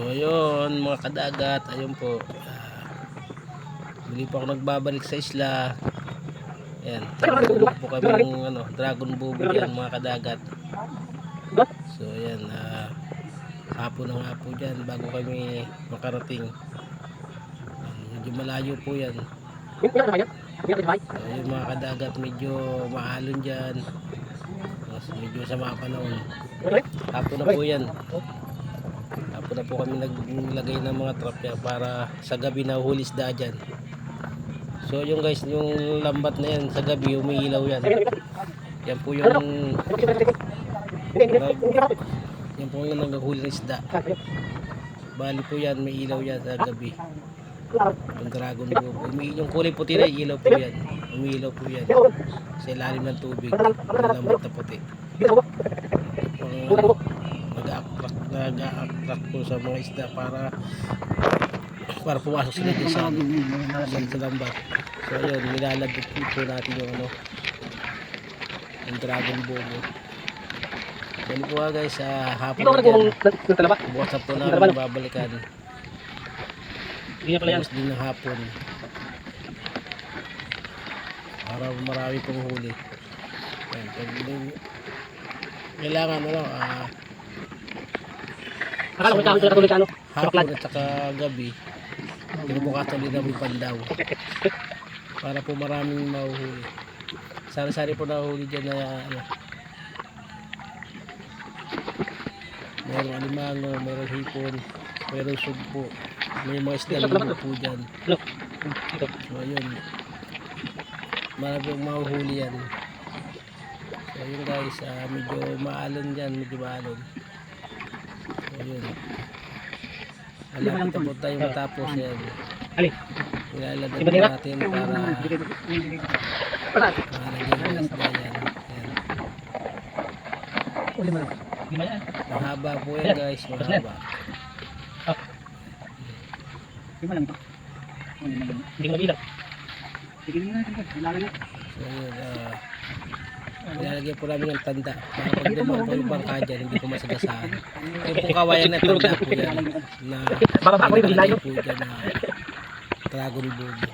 So ayun mga kadagat, ayun po. Ah, Muli po ako nagbabalik sa isla. Ayan, tinutulog po kami ng ano, dragon booby yan mga kadagat. So ayan, ah, hapon na nga po dyan bago kami makarating. Ah, medyo malayo po yan. So ayun mga kadagat, medyo maalon dyan. Mas medyo sa mga panahon. Hapon na po yan. Na po kami naglagay ng mga trap yan para sa gabi na huli isda dyan. So yung guys, yung lambat na yan sa gabi, umiilaw yan. Yan po yung yan po yung nanghuli ng isda. Bali po yan, may ilaw yan sa gabi. Yung dragon po. Umi yung kulay puti na ilaw po yan. Umiilaw po yan. Sa ilalim ng tubig. Lambat na puti. Yung nag-attract nag-attract po sa mga isda para para pumasok sila dun sa sa, lambat. So ayun, nilalagay po, po natin yung ano yung dragon bobo. Yan po nga guys, sa hapon na dyan. Bukas po babalikan. Na pala yan. Tapos din ng hapon. Para marami pong huli. Yan, pag din- kailangan ano, ah, Akala ko ikaw katulad ka ano. hapon at saka gabi. Pinubukasan din namin pandaw. Para po maraming mahuhuli. Sari-sari po nahuhuli dyan na ano. Mayroong alimango, mayroong hipon, mayroong sugpo, may mga isda libo po dyan. Ito. So ayun. Marami pong mahuhuli yan. So ayun guys, ah, medyo maalon dyan, medyo maalon. Ayun. Malapit na po? tayo matapos yan. Ali. Ilalagay natin para malagyan ng isda yan. Ayan. Mahaba po yan guys, mahaba. Hindi ko mabilang. So ayun, ah, ilalagay po namin ng tanda para pag dumang po yung bangka dyan, hindi po masagasaan. Yung po kawayan na tanda po yan na layo. po dyan na dragon bobo.